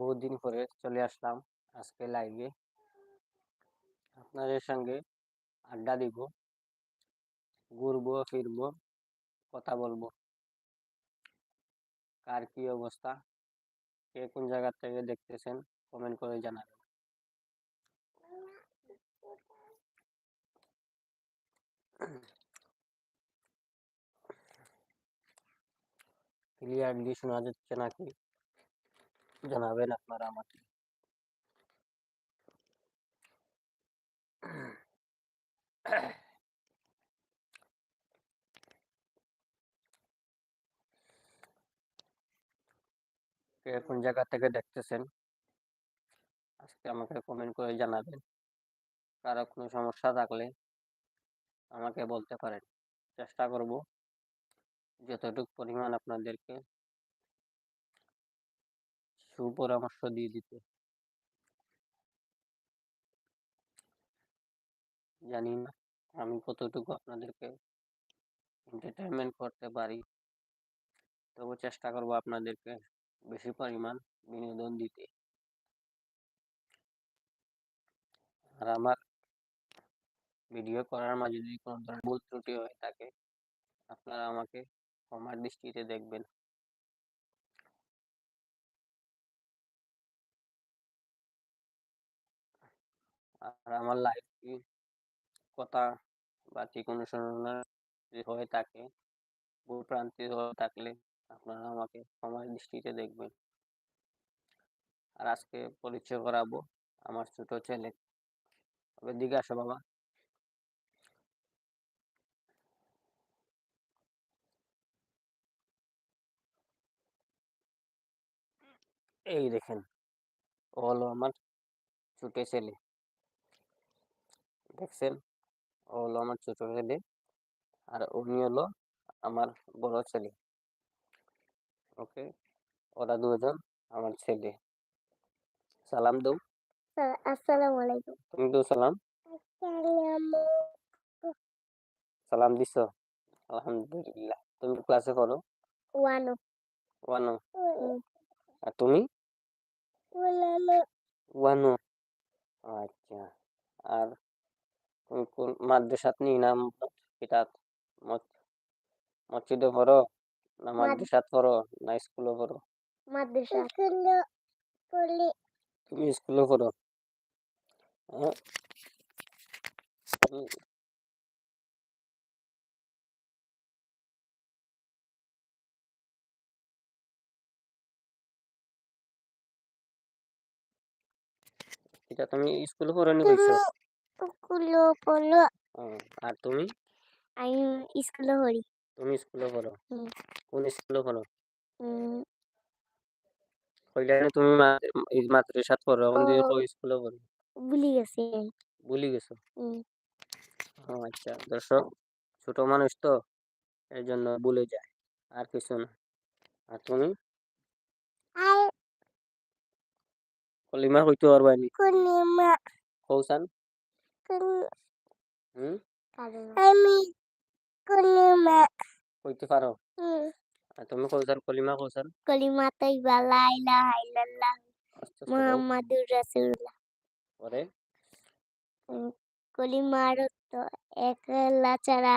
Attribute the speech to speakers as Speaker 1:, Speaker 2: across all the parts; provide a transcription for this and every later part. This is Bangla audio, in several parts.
Speaker 1: বহুত দিন পরে চলে আসলাম আজকে লাইভে আপনাদের সঙ্গে আড্ডা দিব, ঘুরবো, ফিরবো, কথা বলব। কার কি অবস্থা? কে কোন জায়গা থেকে দেখতেছেন? কমেন্ট করে জানাবেন। ক্লিয়ারলি শোনা যাচ্ছে নাকি? জানাবেন আপনারা আমাকে কোন জায়গা থেকে দেখতেছেন আজকে আমাকে কমেন্ট করে জানাবেন কারও কোনো সমস্যা থাকলে আমাকে বলতে পারেন চেষ্টা করব যতটুকু পরিমাণ আপনাদেরকে সুপরামর্শ দিয়ে দিতে। জানি না, আমি কতটুকু আপনাদেরকে এন্টারটেনমেন্ট করতে পারি। তবু চেষ্টা করব আপনাদেরকে বেশি পরিমাণ বিনোদন দিতে। আর আমার ভিডিও করার মাঝে যদি কোনো ধরনের ভুল ত্রুটি হয়ে থাকে, আপনারা আমাকে ক্ষমার দৃষ্টিতে দেখবেন। আর আমার লাইভ কথা বা ঠিক অনুসরণের হয়ে থাকে ভুল প্রান্তি হয়ে থাকলে আপনারা আমাকে ক্ষমার দৃষ্টিতে দেখবেন। আর আজকে পরিচয় করাবো আমার ছোট ছেলে। তবে দিকে আসো বাবা। এই দেখেন, ও হলো আমার ছোট ছেলে। দেখছেন? ও হলো আমার ছোট ছেলে আর উনি হলো আমার বড় ছেলে। ওকে? ওরা দুজন আমার ছেলে। সালাম দাও।
Speaker 2: আসসালামু আলাইকুম।
Speaker 1: তুমি তো সালাম। সালাম দিছ? আলহামদুলিল্লাহ। তুমি ক্লাসে পড়ো?
Speaker 2: ওয়ান
Speaker 1: ওয়ানো আর তুমি? ওয়ানো আচ্ছা। আর মাদ্রাসাত নি না কিতাব মসজিদে পড়ো না মাদ্রাসাত পড়ো না স্কুলে পড়ো
Speaker 2: মাদ্রাসা পড়লি
Speaker 1: তুমি স্কুলে পড়ো হ্যাঁ। এটা তুমি স্কুলে পড়ো নি কইছো?
Speaker 2: স্কুলে পড়ল।
Speaker 1: আর তুমি?
Speaker 2: আমি স্কুলে পড়ি।
Speaker 1: তুমি স্কুলে পড়ো? কোন স্কুলে পড়ো?
Speaker 2: উম,
Speaker 1: কইলা তুমি মা- এই মাদ্রাসাত পড়ো এখন দিয়ে কই স্কুলে পড়ো?
Speaker 2: ভুলে গেছি
Speaker 1: ভুলে গেছো। ও আচ্ছা দর্শক ছোট মানুষ তো এই জন্য ভুলে যায় আর কিছু না। আর তুমি? কলিমা কইতে পারবা নি।
Speaker 2: কুনিমা
Speaker 1: কৌসান হুম
Speaker 2: আমি কুনিমা
Speaker 1: কইতে পারো
Speaker 2: হুম
Speaker 1: তুমি কলিমা
Speaker 2: কলিমা তাইবা লা ইলাহা ইল্লাল্লাহ
Speaker 1: আস্তে আস্তে কও।
Speaker 2: মুহাম্মাদুর রাসূলুল্লাহ
Speaker 1: পরে
Speaker 2: কলিমার অর্থ এক আল্লাহ ছাড়া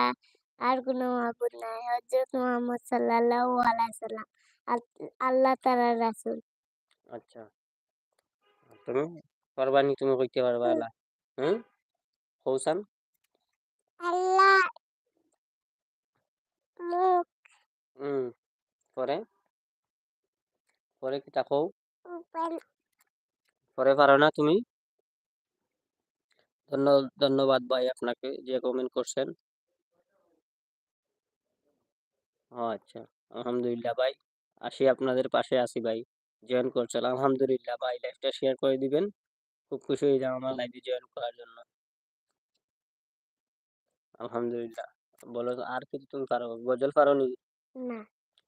Speaker 2: আর কোনো মাবুদ নাই হযরত মুহাম্মদ সাল্লাল্লাহু আলাইহি সাল্লাম আল্লাহ তাআলার রাসূল
Speaker 1: আচ্ছা তুমি পারবা নি তুমি কইতে পারবা। এলা হুম কৌসান
Speaker 2: আল্লাহ মুখ
Speaker 1: হুম পরে পরে কিতা কও পরে পারো না তুমি ধন্য ধন্যবাদ ভাই আপনাকে যে কমেন্ট করছেন আচ্ছা আলহামদুলিল্লাহ ভাই আসি আপনাদের পাশে আসি ভাই জয়েন করছেন আলহামদুলিল্লাহ ভাই লাইভটা শেয়ার করে দিবেন খুব খুশি হয়ে যাও আমার লাইভে জয়েন করার জন্য আলহামদুলিল্লাহ। বলো আর কিছু তুমি পারো? গজল পারো নি?
Speaker 2: না।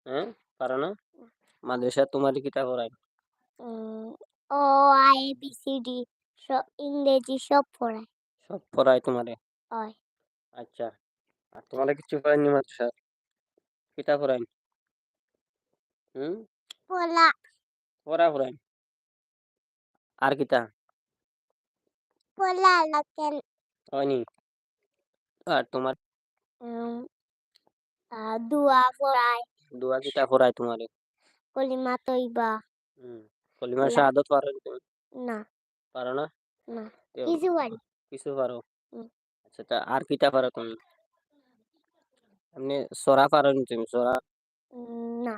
Speaker 1: হ্যাঁ? পারো না? মাদ্রাসা তোমার কিতা পড়ায়?
Speaker 2: ও আই বি সি ডি সব ইংরেজি সব পড়ায়।
Speaker 1: সব পড়ায় তোমারে?
Speaker 2: হয়।
Speaker 1: আচ্ছা। আর তোমারে কিছু পড়ায়নি মাদ্রাসা? কিতা পড়ায়? হুম?
Speaker 2: পড়া।
Speaker 1: পড়া পড়ায়। আর কিতা
Speaker 2: পড়লা লাগেন
Speaker 1: হয়নি? আর তোমার?
Speaker 2: দুয়া পড়ায়
Speaker 1: দোয়া কিতা পড়ায় তোমারে?
Speaker 2: কলিমা তৈবা।
Speaker 1: হুম কলিমার
Speaker 2: না।
Speaker 1: শাহাদত পারো নি তুমি?
Speaker 2: না।
Speaker 1: পারো না?
Speaker 2: না। কিছু পারি।
Speaker 1: কিছু পারো? আচ্ছা তা আর পারো তুমি? এমনি সরা পারো তুমি? সরা
Speaker 2: না।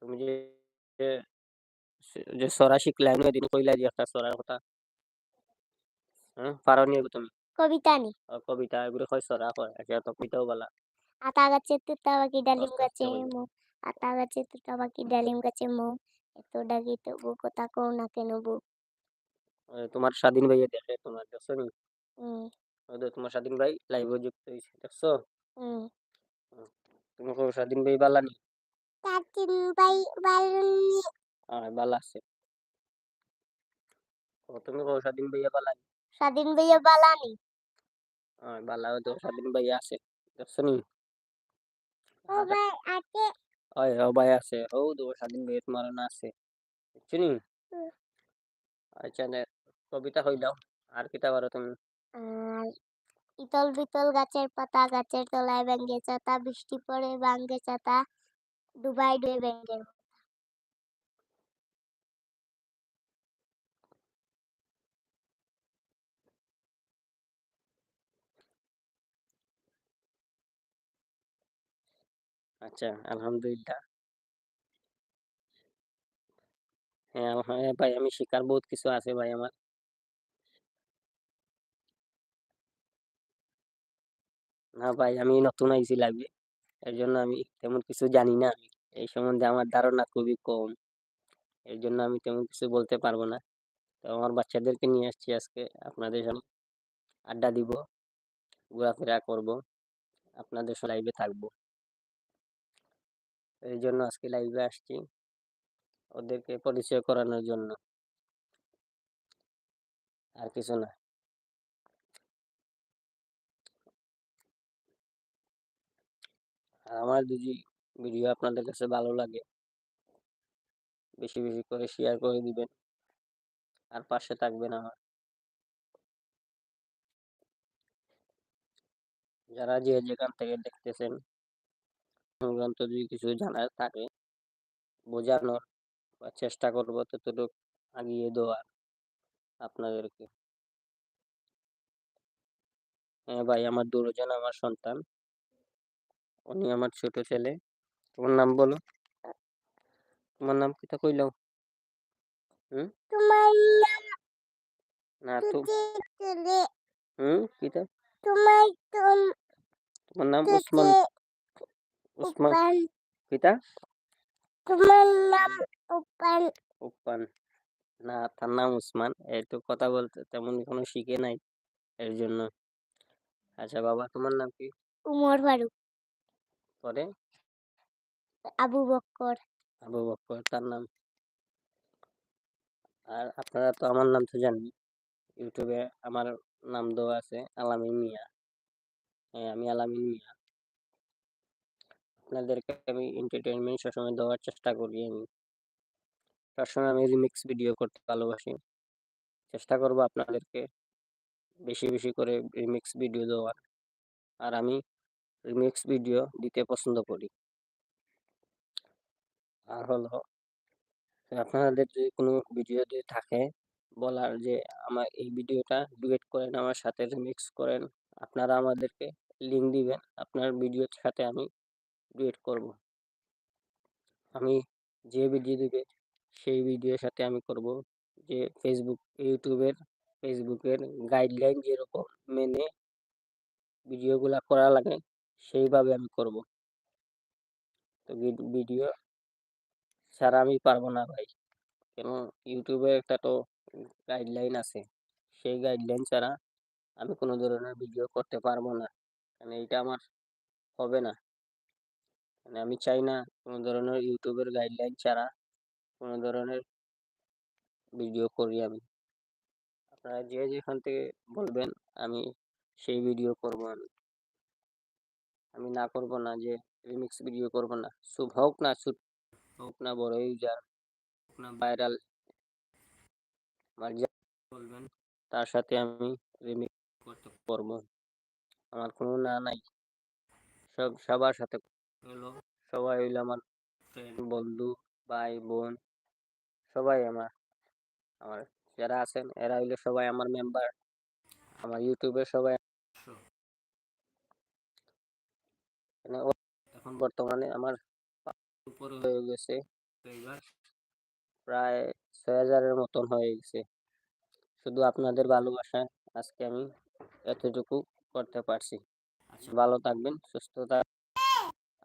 Speaker 1: তুমি যে যে- সরা শিখলা এমনি দিন কইলা যে একটা সরার কথা। হ্যাঁ পারো নি তুমি?
Speaker 2: কবিতা নি।
Speaker 1: কবিতা এগুলো হয় সরা হয় আচ্ছা তো কবিতাও বলা
Speaker 2: আতা গাছে তুতা পাখি ডালিম গাছে। মো আতা গাছে তুতা পাখি ডালিম গাছে মো এত ডাকি তবু কথা কও না কেন বউ
Speaker 1: তোমার স্বাধীন ভাইয়া দেখে তোমার দেখছ নি? তোমার স্বাধীন ভাই লাইভে যুক্ত হয়েছে দেখছ?
Speaker 2: হুম
Speaker 1: তুমি কো স্বাধীন ভাই বালা নি?
Speaker 2: তাতিন বাই বালুনি
Speaker 1: হ্যাঁ বালা আছে। তুমি কো স্বাধীন ভাইয়া বালা নি?
Speaker 2: স্বাধীন ভাইয়া বালানি
Speaker 1: হ্যাঁ বালা ওই তো স্বাধীন ভাইয়া আছে দেখছ নি
Speaker 2: ও ভাই আছে
Speaker 1: ওই ও ভাই আছে ও তো স্বাধীন ভাই তোমার না আছে নি আচ্ছা কবিতা হইলাও আর কিতা পারো তুমি
Speaker 2: আর ইতল বিতল গাছের পাতা গাছের তলায় ব্যাঙ্গে চাতা বৃষ্টি পড়ে ভাঙ্গে চাতা ডুবাই ডুবে ব্যাঙ্গের
Speaker 1: আচ্ছা আলহামদুলিল্লাহ। হ্যাঁ হ্যাঁ ভাই, আমি শিকার বহুত কিছু আছে ভাই আমার। না ভাই, আমি নতুন আইছি এর জন্য আমি তেমন কিছু জানি না। আমি এই সম্বন্ধে আমার ধারণা খুবই কম। এর জন্য আমি তেমন কিছু বলতে পারব না। তো আমার বাচ্চাদেরকে নিয়ে আসছি আজকে। আপনাদের সামনে আড্ডা দিব, ঘোরাফেরা করব। আপনাদের লাইভে থাকব। এই জন্য আজকে লাইভে আসছি। ওদেরকে পরিচয় করানোর জন্য। আর কিছু না। আর আমার যদি ভিডিও আপনাদের কাছে ভালো লাগে, বেশি বেশি করে শেয়ার করে দিবেন। আর পাশে থাকবেন আমার। যারা যে যেখান থেকে দেখতেছেন সংক্রান্ত যদি কিছু জানার থাকে বোঝানোর বা চেষ্টা করব ততটুকু আগিয়ে দেওয়ার আপনাদেরকে। হ্যাঁ ভাই আমার দুজন আমার সন্তান। উনি আমার ছোট ছেলে। তোমার নাম বলো? তোমার নাম কিতা কইলাও হুম?
Speaker 2: তোমার নাম
Speaker 1: না তো
Speaker 2: তোমার
Speaker 1: তোমার নাম উসমান। উসমান
Speaker 2: উপান
Speaker 1: কিতা
Speaker 2: তোমার নাম উপান
Speaker 1: উপ্পান না তার নাম উসমান তো কথা বলতে তেমন কোনো শিখে নাই এর জন্য আচ্ছা বাবা তোমার নাম কি
Speaker 2: উমর ফারুক
Speaker 1: পরে
Speaker 2: আবু বক্কর
Speaker 1: আবু বক্কর তার নাম আর আপনারা তো আমার নাম তো জানেন ইউটিউবে আমার নাম দেওয়া আছে আলামিন মিয়া হ্যাঁ আমি আলামিন মিয়া আপনাদেরকে আমি এন্টারটেনমেন্ট সবসময় দেওয়ার চেষ্টা করি আমি। সবসময় আমি রিমিক্স ভিডিও করতে ভালোবাসি, চেষ্টা করব আপনাদেরকে বেশি বেশি করে রিমিক্স ভিডিও দেওয়ার। আর আমি রিমিক্স ভিডিও দিতে পছন্দ করি। আর হলো, আপনাদের যদি কোনো ভিডিও যদি থাকে বলার যে আমার এই ভিডিওটা ডুয়েট করেন, আমার সাথে রিমিক্স করেন, আপনারা আমাদেরকে লিঙ্ক দিবেন। আপনার ভিডিওর সাথে আমি ডুয়েট করব। আমি যে ভিডিও দিবে, সেই ভিডিওর সাথে আমি করব যে ফেসবুক ইউটিউবের ফেসবুকের গাইডলাইন যেরকম মেনে ভিডিওগুলা করা লাগে, সেইভাবে আমি করব। তো ভিডিও ছাড়া আমি পারব না ভাই। কেন? ইউটিউবে একটা তো গাইডলাইন আছে। সেই গাইডলাইন ছাড়া আমি কোনো ধরনের ভিডিও করতে পারব না। মানে এটা আমার হবে না। মানে আমি চাই না কোনো ধরনের ইউটিউবের গাইডলাইন ছাড়া কোনো ধরনের ভিডিও করি আমি। আপনারা যে যেখান থেকে বলবেন, আমি সেই ভিডিও করব আমি। আমি না করব না যে রিমিক্স ভিডিও করব না। শুভ হোক না ছোট হোক না বড় ইউজার হোক না ভাইরাল আমার যা বলবেন, তার সাথে আমি রিমিক্স করতে পারব। আমার কোনো না নাই। সব, সবার সাথে সবাই হইল আমার বন্ধু ভাই বোন সবাই আমার আমার যারা আছেন এরা হইল সবাই আমার মেম্বার আমার ইউটিউবে সবাই এখন বর্তমানে আমার উপরে হয়ে গেছে। প্রায় ছয় হাজারের মতন হয়ে গেছে। শুধু আপনাদের ভালোবাসায় আজকে আমি এতটুকু করতে পারছি। ভালো থাকবেন সুস্থ থাকবেন